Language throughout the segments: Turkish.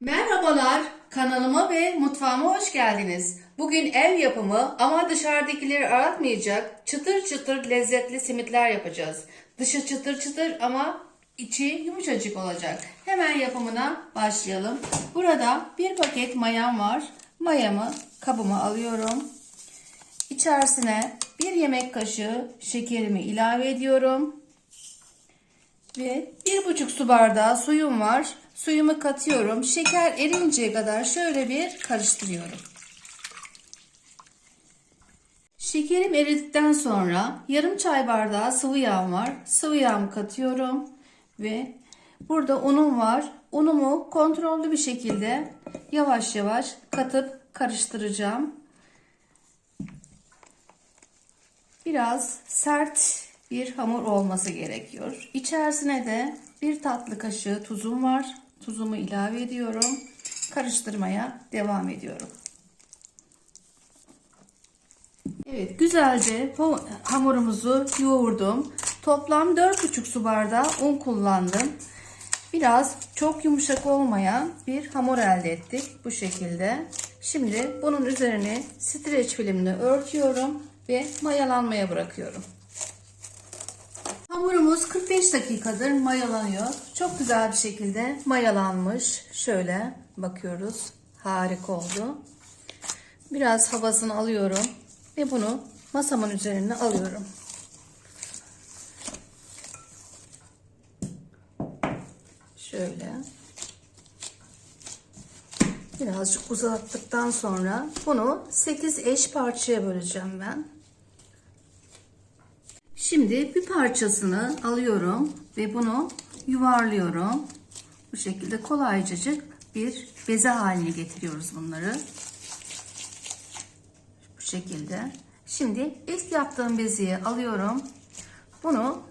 Merhabalar, kanalıma ve mutfağıma hoş geldiniz. Bugün ev yapımı ama dışarıdakileri aratmayacak çıtır çıtır lezzetli simitler yapacağız. Dışı çıtır çıtır ama içi yumuşacık olacak. Hemen yapımına başlayalım. Burada bir paket mayam var. Mayamı kabıma alıyorum. İçerisine bir yemek kaşığı şekerimi ilave ediyorum. Ve bir buçuk su bardağı suyum var. Suyumu katıyorum. Şeker erinceye kadar şöyle bir karıştırıyorum. Şekerim eridikten sonra yarım çay bardağı sıvı yağ var. Sıvı yağımı katıyorum. Ve burada unum var. Unumu kontrollü bir şekilde yavaş yavaş katıp karıştıracağım. Biraz sert bir hamur olması gerekiyor. İçerisine de bir tatlı kaşığı tuzum var. Tuzumu ilave ediyorum. Karıştırmaya devam ediyorum. Evet güzelce hamurumuzu yoğurdum. Toplam 4,5 su bardağı un kullandım. Biraz çok yumuşak olmayan bir hamur elde ettik bu şekilde. Şimdi bunun üzerine streç filmle örtüyorum ve mayalanmaya bırakıyorum. Hamurumuz 45 dakikadır mayalanıyor. Çok güzel bir şekilde mayalanmış. Şöyle bakıyoruz. Harika oldu. Biraz havasını alıyorum ve bunu masamın üzerine alıyorum. Şöyle. Birazcık uzattıktan sonra bunu 8 eş parçaya böleceğim ben. Şimdi bir parçasını alıyorum ve bunu yuvarlıyorum. Bu şekilde kolaycacık bir beze haline getiriyoruz bunları. Bu şekilde. Şimdi ilk yaptığım beziyi alıyorum. Bunu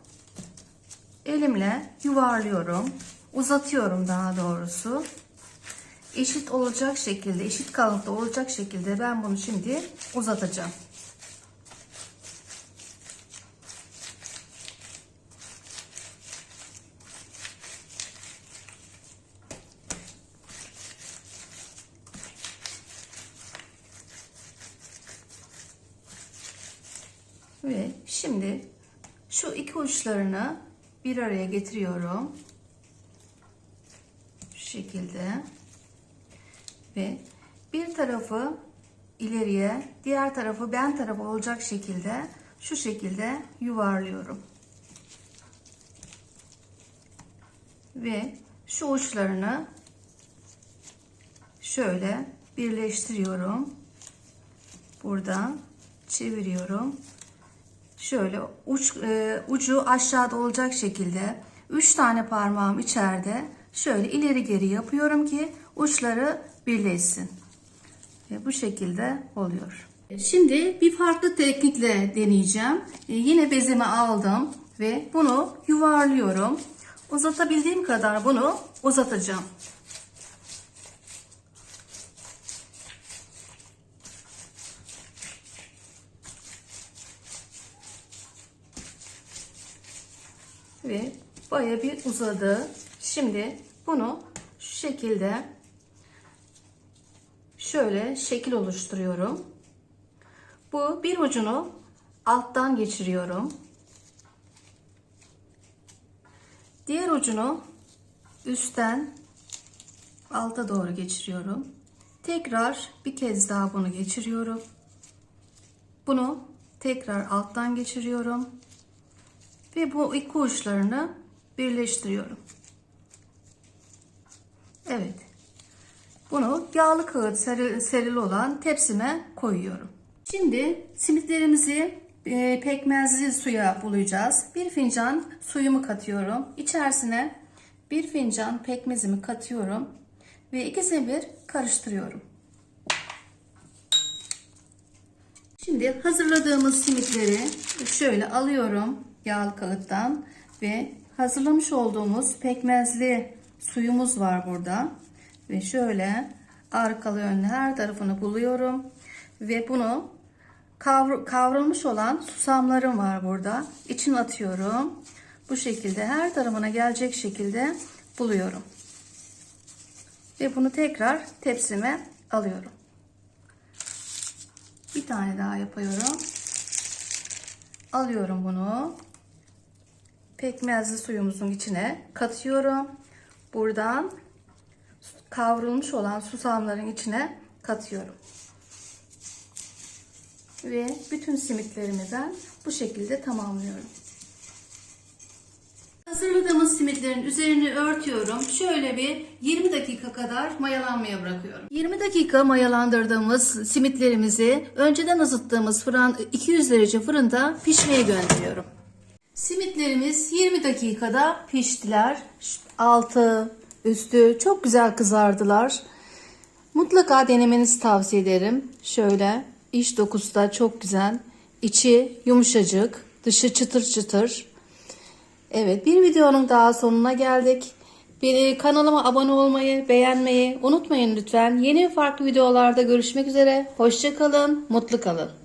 elimle yuvarlıyorum. Uzatıyorum daha doğrusu. Eşit olacak şekilde, eşit kalınlıkta olacak şekilde ben bunu şimdi uzatacağım. Ve şimdi şu iki uçlarını bir araya getiriyorum. Şu şekilde. Ve bir tarafı ileriye, diğer tarafı ben tarafı olacak şekilde şu şekilde yuvarlıyorum. Ve şu uçlarını şöyle birleştiriyorum. Buradan çeviriyorum şöyle uç, e, ucu aşağıda olacak şekilde 3 tane parmağım içeride şöyle ileri geri yapıyorum ki uçları birleşsin. Ve bu şekilde oluyor. Şimdi bir farklı teknikle deneyeceğim. E, yine bezimi aldım ve bunu yuvarlıyorum. Uzatabildiğim kadar bunu uzatacağım. Ve baya bir uzadı. Şimdi bunu şu şekilde şöyle şekil oluşturuyorum. Bu bir ucunu alttan geçiriyorum. Diğer ucunu üstten alta doğru geçiriyorum. Tekrar bir kez daha bunu geçiriyorum. Bunu tekrar alttan geçiriyorum ve bu iki uçlarını birleştiriyorum. Evet. Bunu yağlı kağıt serili, olan tepsime koyuyorum. Şimdi simitlerimizi e, pekmezli suya bulayacağız. Bir fincan suyumu katıyorum. İçerisine bir fincan pekmezimi katıyorum. Ve ikisini bir karıştırıyorum. Şimdi hazırladığımız simitleri şöyle alıyorum yağlı kağıttan ve hazırlamış olduğumuz pekmezli suyumuz var burada. Ve şöyle arkalı önlü her tarafını buluyorum. Ve bunu kavr kavrulmuş olan susamlarım var burada. İçine atıyorum. Bu şekilde her tarafına gelecek şekilde buluyorum. Ve bunu tekrar tepsime alıyorum. Bir tane daha yapıyorum. Alıyorum bunu. Pekmezli suyumuzun içine katıyorum. Buradan kavrulmuş olan susamların içine katıyorum. Ve bütün simitlerimi ben bu şekilde tamamlıyorum. Hazırladığımız simitlerin üzerini örtüyorum. Şöyle bir 20 dakika kadar mayalanmaya bırakıyorum. 20 dakika mayalandırdığımız simitlerimizi önceden ısıttığımız fırın 200 derece fırında pişmeye gönderiyorum. Simitlerimiz 20 dakikada piştiler. Altı, üstü çok güzel kızardılar. Mutlaka denemenizi tavsiye ederim. Şöyle iç dokusu da çok güzel. İçi yumuşacık, dışı çıtır çıtır. Evet bir videonun daha sonuna geldik. Beni kanalıma abone olmayı, beğenmeyi unutmayın lütfen. Yeni farklı videolarda görüşmek üzere. Hoşça kalın, mutlu kalın.